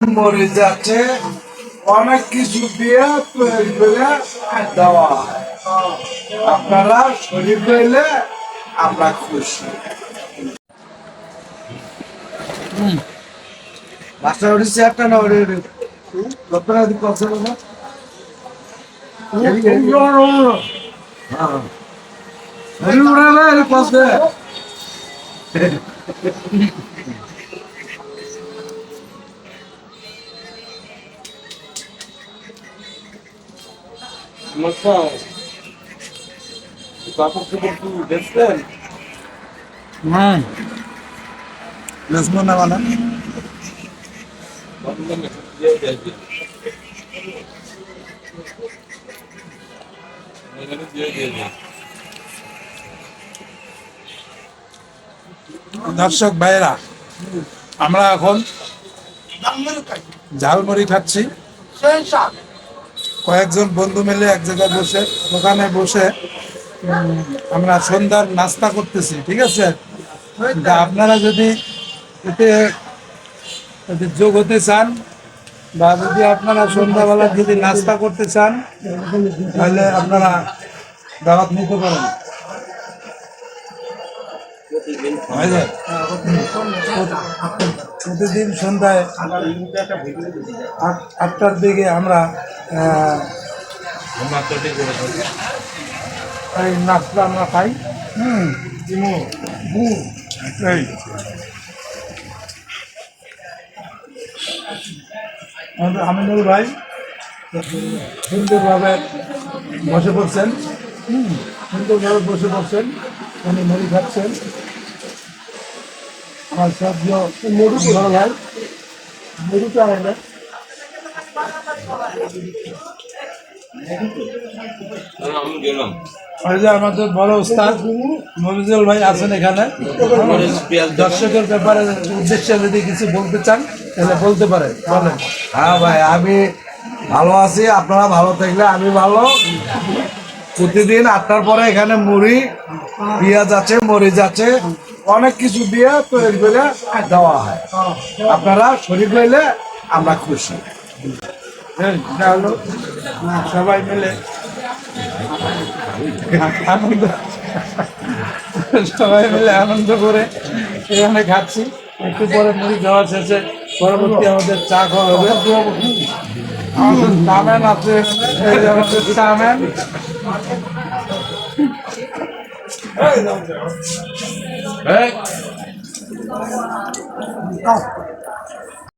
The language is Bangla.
মরে যাচ্ছে অনেক কিছু দিয়ে তৈরি দেওয়া আপনারা শরীর হইলে আমরা খুশি বাসা উঠেছে একটা না ওরে আপনারা যদি কথা বলো কাপড় বেসবো না মানে দর্শক ভাইয়েরা আমরা এখন ঝালমুড়ি খাচ্ছি। কয়েকজন বন্ধু মিলে এক জায়গায় বসে, দোকানে বসে আমরা সন্ধ্যার নাস্তা করতেছি, ঠিক আছে আপনারা যদি এতে যোগ হতে চান বা যদি আপনারা সন্ধ্যাবেলা যদি নাস্তা করতে চান, তাহলে আপনারা দাওয়াত নিতে পারেন? প্রতিদিন সন্ধ্যায় আট- আটটার দিকে আমরা এই নাস্তা আমরা খাই। হুম আমাদের আমিনুল ভাই সুন্দরভাবে বসে পড়ছেন। হুম, সুন্দরভাবে বসে পড়ছেন। উনি মুড়ি খাচ্ছেন। আমাদের বড় উস্তাদ মফিজুল ভাই আছেন এখানে দর্শকের ব্যাপারে উদ্দেশ্যে যদি কিছু বলতে চান তাহলে বলতে পারেন বলেন হ্যাঁ ভাই আমি ভালো আছি আপনারা ভালো থাকলে আমি ভালো প্রতিদিন আটটার পরে এখানে মুড়ি পেঁয়াজ আছে, মরিচ আছে। অনেক কিছু দিয়ে তৈরি করে দেওয়া হয়। আপনারা শরীর হইলে আমরা খুশি। হ্যাঁ, সবাই মিলে। আনন্দ। সবাই মিলে আনন্দ করে এখানে খাচ্ছি। একটু পরে মুড়ি খাওয়া শেষে পরবর্তী আমাদের চা খাওয়া হবে। আমাদের চামেন আছে। চামেন 哎你告诉我。